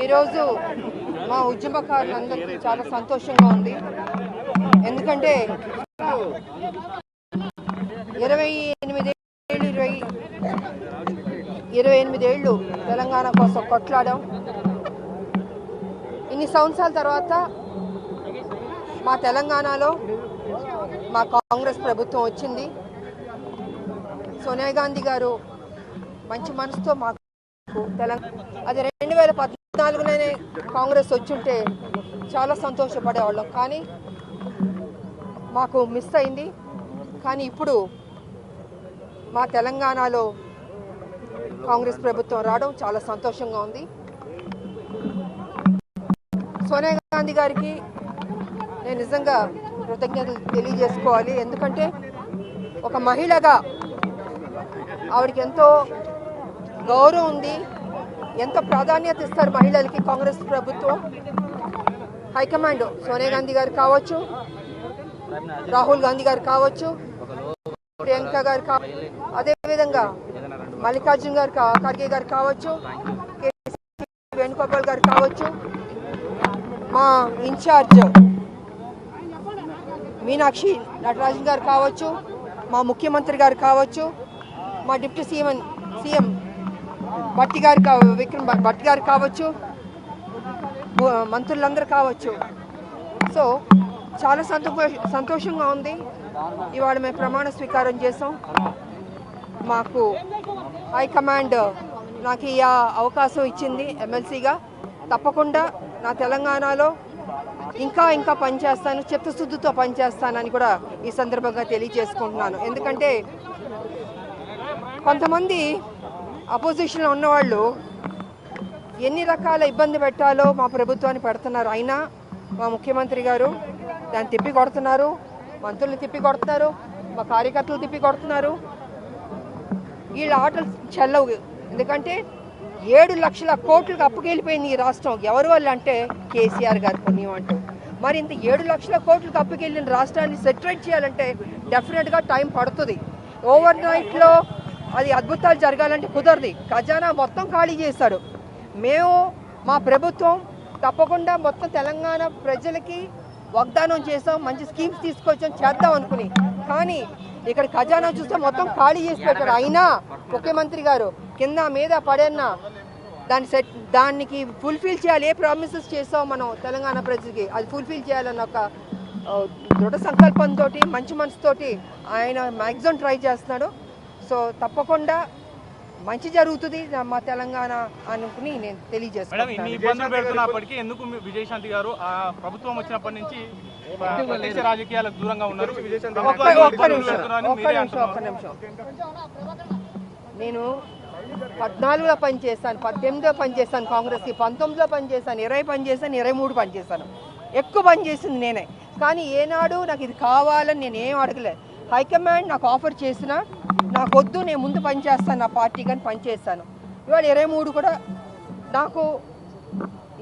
ఈరోజు మా ఉద్యమకారులందరికీ చాలా సంతోషంగా ఉంది. ఎందుకంటే ఇరవై ఎనిమిది ఏళ్ళు ఇరవై ఇరవై ఎనిమిది ఏళ్ళు తెలంగాణ కోసం కొట్లాడాం. ఇన్ని సంవత్సరాల తర్వాత మా తెలంగాణలో మా కాంగ్రెస్ ప్రభుత్వం వచ్చింది. సోనియా గాంధీ గారు మంచి మనసుతో మాకు తెలంగాణ అది రెండు వేల పద్నాలుగులోనే కాంగ్రెస్ వచ్చుంటే చాలా సంతోషపడేవాళ్ళం. కానీ మాకు మిస్ అయింది. కానీ ఇప్పుడు మా తెలంగాణలో కాంగ్రెస్ ప్రభుత్వం రావడం చాలా సంతోషంగా ఉంది. సోనియా గాంధీ గారికి నేను నిజంగా కృతజ్ఞతలు తెలియజేసుకోవాలి. ఎందుకంటే ఒక మహిళగా ఆవిడకి ఎంతో గౌరవం ఉంది. ఎంత ప్రాధాన్యత ఇస్తారు మహిళలకి కాంగ్రెస్ ప్రభుత్వం? హైకమాండ్ సోనియా గాంధీ గారు కావచ్చు రాహుల్ గాంధీ గారు కావచ్చు ప్రియాంక గారు కావచ్చు అదేవిధంగా మల్లికార్జున్ గారు ఖర్గే గారు కావచ్చు కేసీ వేణుగోపాల్ గారు కావచ్చు. మా ఇన్ఛార్జ్ మీనాక్షి నటరాజన్ గారు కావచ్చు మా ముఖ్యమంత్రి గారు కావచ్చు మా డిప్యూటీ సీఎం సీఎం భట్టి గారు కా విక్రమ్ భ- భట్ గారు కావచ్చు మంత్రులందరూ కావచ్చు. సో చాలా సంతోష సంతోషంగా ఉంది. ఇవాళ మేము ప్రమాణ స్వీకారం చేసాం మాకు హైకమాండ్ నాకు ఈ అవకాశం ఇచ్చింది ఎమ్మెల్సీగా. తప్పకుండా నా తెలంగాణలో ఇంకా ఇంకా పనిచేస్తాను చిత్తశుద్ధితో పనిచేస్తానని కూడా ఈ సందర్భంగా తెలియజేసుకుంటున్నాను. ఎందుకంటే కొంతమంది అపోజిషన్లో ఉన్నవాళ్ళు ఎన్ని రకాల ఇబ్బంది పెట్టాలో మా ప్రభుత్వాన్ని పెడుతున్నారు. అయినా మా ముఖ్యమంత్రి గారు దాన్ని తిప్పి కొడుతున్నారు మంత్రులు తిప్పి కొడుతున్నారు మా కార్యకర్తలు తిప్పి కొడుతున్నారు వీళ్ళ ఆటలు చెల్లవు. ఎందుకంటే ఏడు లక్షల కోట్లకు అప్పుకెళ్ళిపోయింది ఈ రాష్ట్రం. ఎవరి వల్ల అంటే కేసీఆర్ గారి పుణ్యం అంటూ. మరి ఇంత ఏడు లక్షల కోట్లకు అప్పుకెళ్ళిన రాష్ట్రాన్ని సెటిలైట్ చేయాలంటే డెఫినెట్గా టైం పడుతుంది. ఓవర్ నైట్లో అది అద్భుతాలు జరగాలంటే కుదరదు. ఖజానా మొత్తం ఖాళీ చేస్తాడు మేము మా ప్రభుత్వం తప్పకుండా మొత్తం తెలంగాణ ప్రజలకి వాగ్దానం చేసాం మంచి స్కీమ్స్ తీసుకొచ్చాం చేద్దాం అనుకుని. కానీ ఇక్కడ ఖజానా చూస్తే మొత్తం ఖాళీ చేసి అయినా ముఖ్యమంత్రి గారు కింద మీద పడేనా దాన్ని సెట్ దానికి ఫుల్ఫిల్ చేయాలి ఏ ప్రామిసెస్ చేసాం మనం తెలంగాణ ప్రజలకి? అది ఫుల్ఫిల్ చేయాలన్న ఒక దృఢ సంకల్పంతో మంచి మనసుతోటి ఆయన మ్యాక్సిమం ట్రై చేస్తున్నాడు. సో తప్పకుండా మంచి జరుగుతుంది మా తెలంగాణ అనుకుని నేను ఇన్ని తెలియజేస్తాను ఇబ్బందులు పెడుతున్నప్పటికీ ఎందుకు మీ విజయశాంతి గారు ఆ ప్రభుత్వం వచ్చినప్పటి నుంచి ఆ, ప్రత్యక్ష రాజకీయాలకు దూరంగా ఉన్నారు? ఒక్క నిమిషం ఒక్క నిమిషం ఒక్క నిమిషం. నేను పద్నాలుగులో పనిచేశాను పద్దెనిమిదిలో పనిచేశాను కాంగ్రెస్కి పంతొమ్మిదిలో పనిచేశాను ఇరవై పనిచేశాను ఇరవై మూడు పనిచేశాను. ఎక్కువ పని చేసింది నేనే. కానీ ఏనాడు నాకు ఇది కావాలని నేను ఏం అడగలేదు హైకమాండ్ నాకు ఆఫర్ చేసినా నాకు వద్దు నేను ముందు పనిచేస్తాను నా పార్టీ కానీ పనిచేస్తాను. ఇవాళ ఇరవై మూడు కూడా నాకు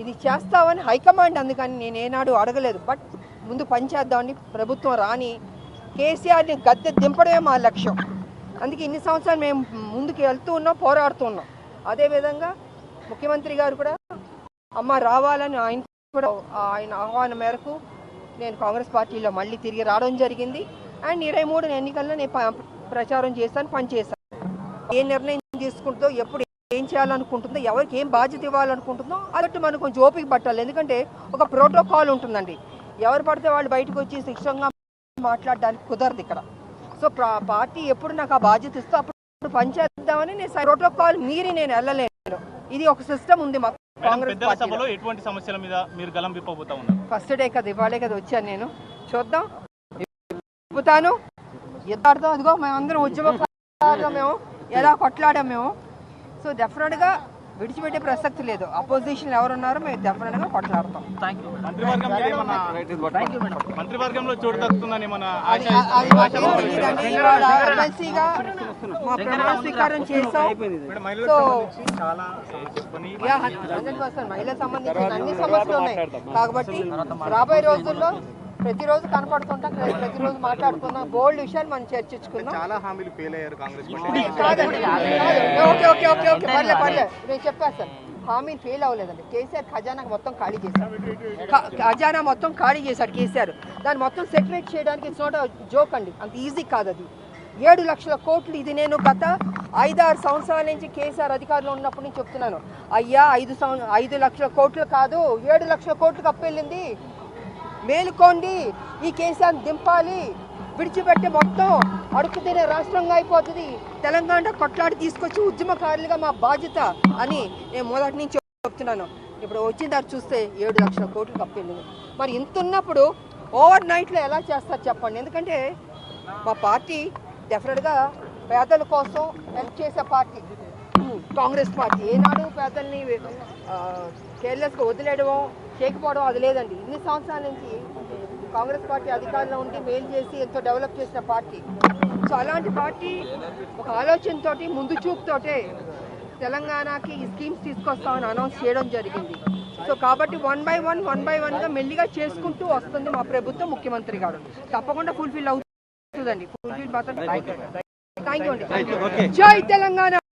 ఇది చేస్తామని హైకమాండ్ అందుకని నేను ఏనాడు అడగలేదు. బట్ ముందు పనిచేద్దామని ప్రభుత్వం రాని కేసీఆర్ని గద్దె దింపడమే మా లక్ష్యం. అందుకే ఇన్ని సంవత్సరాలు మేము ముందుకు వెళ్తూ ఉన్నాం పోరాడుతూ ఉన్నాం. అదేవిధంగా ముఖ్యమంత్రి గారు కూడా అమ్మ రావాలని ఆయన కూడా ఆయన ఆహ్వానం మేరకు నేను కాంగ్రెస్ పార్టీలో మళ్ళీ తిరిగి రావడం జరిగింది. అండ్ ఇరవై మూడు ఎన్నికల్లో నేను ప్రచారం చేశాను పనిచేశాను ఏ నిర్ణయం తీసుకుంటుందో ఎప్పుడు ఏం చేయాలనుకుంటుందో ఎవరికి ఏం బాధ్యత ఇవ్వాలనుకుంటుందో అదట్టు మనం కొంచెం ఓపిక పట్టాలి. ఎందుకంటే ఒక ప్రోటోకాల్ ఉంటుందండి. ఎవరు పడితే వాళ్ళు బయటకు వచ్చి శిక్షంగా మాట్లాడడానికి కుదరదు ఇక్కడ. సో ప్రా- పార్టీ ఎప్పుడు నాకు ఆ బాధ్యత ఇస్తే అప్పుడు పనిచేద్దామని నేను ప్రోటోకాల్ మీరి నేను వెళ్ళలేను. ఇది ఒక సిస్టమ్ ఉంది మా మేడం కాంగ్రెస్ పెద్దల పార్టీలో. సభలో ఎటువంటి సమస్యల మీద మీరు గలం విప్పబోతా ఉన్నారు? ఫస్ట్ డే కదా ఇవాళే కదా వచ్చాను నేను. చూద్దాం. చెబుతాను ఎత్తాడుతాం అదిగో మేమందరం ఉద్యమకారులం మేము. ఎలా కొట్లాడాం మేము. సో డెఫినెట్గా విడిచిపెట్టే ప్రసక్తి లేదు. అపోజిషన్ ఎవరున్నారో మేము డెఫినెట్గా కొట్లాడతాం. మంత్రివర్గంలో ఇవాళ ఎమ్మెల్సీగా మా ప్రమాణ స్వీకారం చేసాం మేడం మహిళలకు సో సంబంధించి చాలా పని యా హండ్రెడ్ పర్సెంట్ మహిళలకు సంబంధించిన అన్ని సమస్యలు ఉన్నాయి. కాబట్టి రాబోయే రోజుల్లో ప్రతిరోజు కనపడుతుంటాం ప్రతిరోజు మాట్లాడుకుందాం. బోల్డ్ విషయాలు మనం చర్చించుకుందాం. చాలా హామీలు ఫెయిల్ అయ్యారు Congress. Okay okay okay okay పర్లే పర్లే. నేను చెప్పేస్తాను హామీని ఫెయిల్ అవ్వలేదండి. కేసీఆర్ ఖజానా మొత్తం ఖాళీ చేశారు ఖ- ఖజానా మొత్తం ఖాళీ చేశాడు కేసీఆర్. దాన్ని మొత్తం సెటరేట్ చేయడానికి ఇట్స్ నాట్ జోక్ అండి. అంత ఈజీ కాదు అది. ఏడు లక్షల కోట్లు ఇది నేను గత ఐదారు సంవత్సరాల నుంచి కేసీఆర్ అధికారంలో ఉన్నప్పటి నుంచి చెప్తున్నాను. అయ్యా ఐదు సంవ ఐదు లక్షల కోట్లు కాదు ఏడు లక్షల కోట్లు కప్పెళ్ళింది. మేలుకోండి ఈ కేసీఆర్ దింపాలి. విడిచిపెట్టి మొత్తం అడుగు తినే రాష్ట్రంగా అయిపోతుంది. తెలంగాణ కొట్లాడి తీసుకొచ్చి ఉద్యమకారులుగా మా బాధ్యత అని నేను మొదటి నుంచి చెప్తున్నాను. ఇప్పుడు వచ్చిన దాన్ని చూస్తే ఏడు లక్షల కోట్లు కప్పింది మరి ఇంత ఉన్నప్పుడు ఓవర్ నైట్లో ఎలా చేస్తారు చెప్పండి. ఎందుకంటే మా పార్టీ డెఫినెట్గా పేదల కోసం హెల్ప్ చేసే పార్టీ. కాంగ్రెస్ పార్టీ. ఏనాడు పేదల్ని కేర్లెస్గా వదిలేయడం చేయకపోవడం అది లేదండి. ఇన్ని సంవత్సరాల నుంచి కాంగ్రెస్ పార్టీ అధికారంలో ఉండి మేలు చేసి ఎంతో డెవలప్ చేసిన పార్టీ. సో అలాంటి పార్టీ ఒక ఆలోచనతోటి ముందు చూపుతోటే తెలంగాణకి ఈ స్కీమ్స్ తీసుకొస్తామని అనౌన్స్ చేయడం జరిగింది. సో కాబట్టి one by one one by వన్గా మెల్లిగా చేసుకుంటూ వస్తుంది మా ప్రభుత్వం ముఖ్యమంత్రి గారు. తప్పకుండా ఫుల్ఫిల్ అవుతుందండి. ఫుల్ఫిల్ మాత్రం థ్యాంక్ యూ అండి. జై తెలంగాణ!